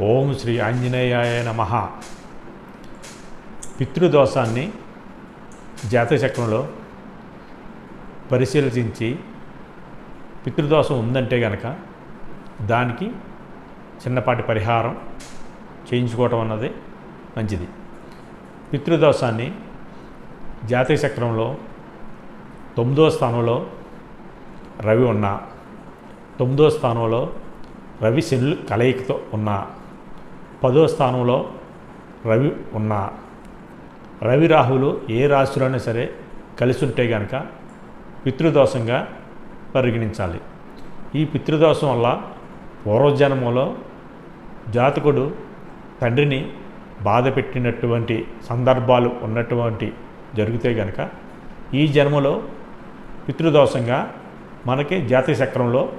ఓం శ్రీ ఆంజనేయాయ నమ. పితృదోషాన్ని జాతచక్రంలో పరిశీలించి పితృదోషం ఉందంటే గనక దానికి చిన్నపాటి పరిహారం చేయించుకోవటం అన్నది మంచిది. పితృదోషాన్ని జాతీయ చక్రంలో తొమ్మిదో స్థానంలో రవి ఉన్న తొమ్మిదో స్థానంలో రవి శనులు కలయికతో ఉన్న పదో స్థానంలో రవి ఉన్న రవి రాహులు ఏ రాశిలోనే సరే కలిసి ఉంటే కనుక పితృదోషంగా పరిగణించాలి. ఈ పితృదోషం వల్ల పూర్వజన్మలో జాతకుడు తండ్రిని బాధ పెట్టినటువంటి సందర్భాలు ఉన్నటువంటి జరిగితే కనుక ఈ జన్మలో పితృదోషంగా మనకి జాతీయ చక్రంలో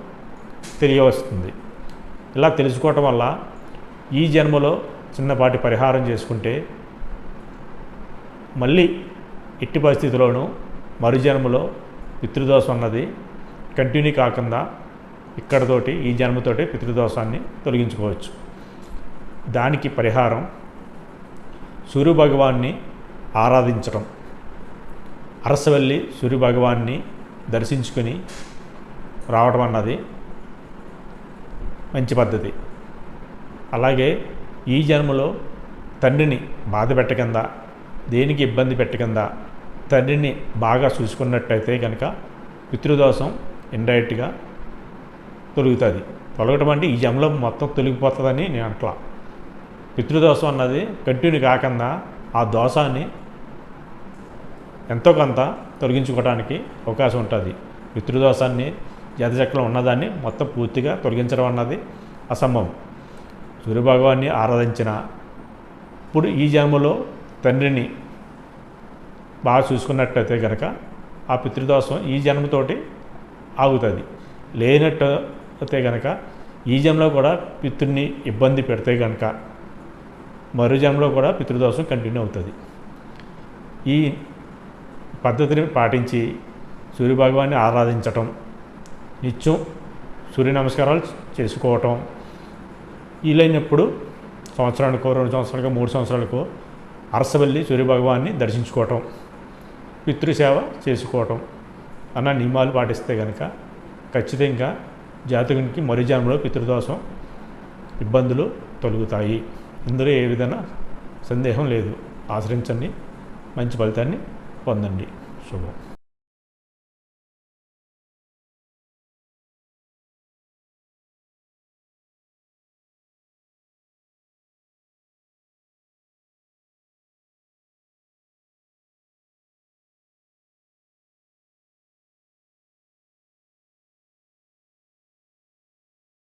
తెలియవస్తుంది. ఇలా తెలుసుకోవటం వల్ల ఈ జన్మలో చిన్నపాటి పరిహారం చేసుకుంటే మళ్ళీ ఎట్టి పరిస్థితిలోనూ మరు జన్మలో పితృదోషం అన్నది కంటిన్యూ కాకుండా ఇక్కడతోటి ఈ జన్మతోటి పితృదోషాన్ని తొలగించుకోవచ్చు. దానికి పరిహారం సూర్యభగవాన్ని ఆరాధించడం. అరసవల్లి సూర్య భగవాన్ని దర్శించుకొని రావడం అన్నది మంచి పద్ధతి. అలాగే ఈ జన్మలో తండ్రిని బాధ పెట్టకుండా దేనికి ఇబ్బంది పెట్టకుండా తండ్రిని బాగా చూసుకున్నట్టయితే కనుక పితృదోషం ఇండైరెక్ట్గా తొలుగుతుంది. తొలగటం అంటే ఈ జన్మలో మొత్తం తొలగిపోతుందని నేను అంటలా పితృదోషం అన్నది కంటిన్యూ కాకుండా ఆ దోషాన్ని ఎంతో కొంత తొలగించుకోవడానికి అవకాశం ఉంటుంది. పితృదోషాన్ని జాతచక్రం ఉన్నదాన్ని మొత్తం పూర్తిగా తొలగించడం అన్నది అసంభవం. సూర్యభగవాన్ని ఆరాధించిన. ఇప్పుడు ఈ జన్మలో తండ్రిని బాగా చూసుకున్నట్టయితే కనుక ఆ పితృదోషం ఈ జన్మతోటి ఆగుతుంది. లేనట్టు అయితే కనుక ఈ జన్మలో కూడా పితృని ఇబ్బంది పెడితే కనుక మరో జన్మలో కూడా పితృదోషం కంటిన్యూ అవుతుంది. ఈ పద్ధతిని పాటించి సూర్యభగవాన్ని ఆరాధించటం నిత్యం సూర్య నమస్కారాలు చేసుకోవటం వీలైనప్పుడు సంవత్సరానికో రెండు సంవత్సరాలకో మూడు సంవత్సరాలకో అరసవల్లి సూర్యభగవాన్ని దర్శించుకోవటం పితృసేవ చేసుకోవటం అన్న నియమాలు పాటిస్తే కనుక ఖచ్చితంగా జాతకునికి మరు జన్మలో పితృదోషం ఇబ్బందులు తొలుగుతాయి. ఇందులో ఏ విధంగా సందేహం లేదు. ఆశ్రయించండి మంచి ఫలితాన్ని పొందండి. శుభం.